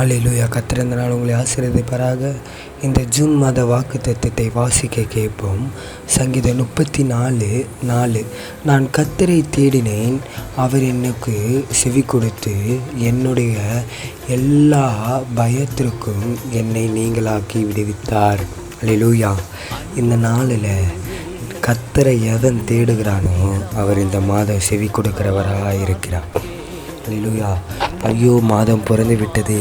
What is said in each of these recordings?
Hallelujah கத்திரந்த நாள் உங்களை ஆசீர்வதிப்பாராக. இந்த ஜூன் மாத வாக்கு தத்துவத்தை வாசிக்க கேட்போம். சங்கீதம் முப்பத்தி நாலு. நாலு நான் கத்தரை தேடினேன். அவர் எனக்கு செவி கொடுத்து என்னுடைய எல்லா பயத்திற்கும் என்னை நீங்களாக்கி விடுவித்தார். அலிலூயா இந்த நாளில் கத்தரை எவன் தேடுகிறானோ அவர் இந்த மாதம் செவி கொடுக்கிறவராக இருக்கிறார் அலிலூயா ஐயோ மாதம் பிறந்து விட்டது.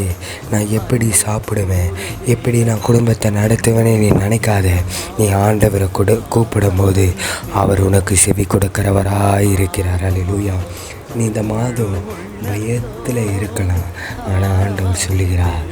நான் எப்படி சாப்பிடுவேன்? எப்படி நான் குடும்பத்தை நடத்துவேனே நீ நினைக்காத. நீ ஆண்டவரை கொடு கூப்பிடும்போது அவர் உனக்கு செவி கொடுக்கிறவராக இருக்கிறார் அலிலூயா நீ இந்த மாதம் பயத்தில் இருக்கலாம். ஆனால் ஆண்டவர் சொல்லுகிறார்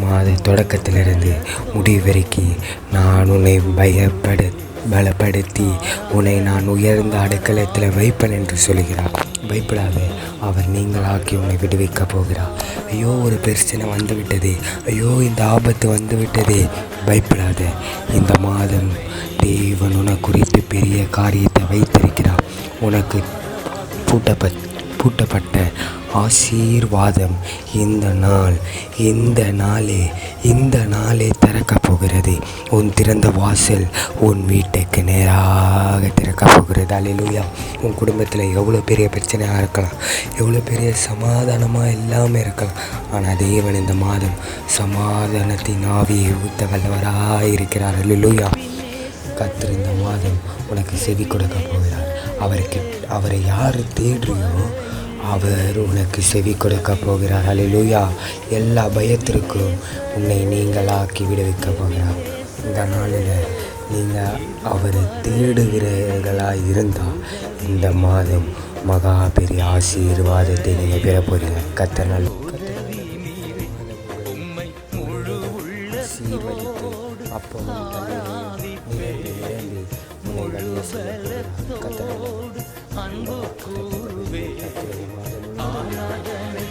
மாத தொடக்கத்திலிருந்து முடிவு வரைக்கும் நான் உன்னை பயப்பட பலப்படுத்தி உன்னை நான் உயர்ந்த அடைக்கலத்தில் வைப்பேன் என்று சொல்கிறார். பயப்படாத அவர் நீங்களாக்கி உன்னை விடுவிக்க போகிறார். ஐயோ ஒரு பிரச்சனை வந்துவிட்டது. ஐயோ இந்த ஆபத்து வந்துவிட்டது. பயப்படாத இந்த மாதம் தேவன் உனக்கு குறித்து பெரிய காரியத்தை வைத்திருக்கிறார். உனக்கு பூட்டப்பட் பூட்டப்பட்ட ஆசீர்வாதம் இந்த நாள் இந்த நாளே இந்த நாளே திறக்கப் போகிறது. உன் திறந்த வாசல் உன் வீட்டுக்கு நேராக திறக்கப் போகிறது. அலையிலூயா உன் குடும்பத்தில் எவ்வளோ பெரிய பிரச்சனையாக இருக்கலாம். எவ்வளோ பெரிய சமாதானமாக எல்லாமே இருக்கலாம். ஆனால் தேவன் இந்த மாதம் சமாதானத்தின் ஆவியை ஊத்த வல்லவராக இருக்கிறார். அலையிலூயா கத்திருந்த இந்த மாதம் உனக்கு செவி கொடுக்க போகிறார். அவருக்கு அவரை யார் தேடுறியோ அவர் உனக்கு செவி கொடுக்க போகிறார். அலிலூயா எல்லா பயத்திற்கும் உன்னை நீங்களாக்கி விடுவிக்க போகிறார். இந்த நாளில் நீங்கள் அவரை தேடுகிறீர்களாக இருந்தால் இந்த மாதம் மகா பெரிய ஆசீர்வாதத்தை நீங்கள் பெற போகிறீங்க கத்தர் நல்ல ஆசீர்வதித்து Lord,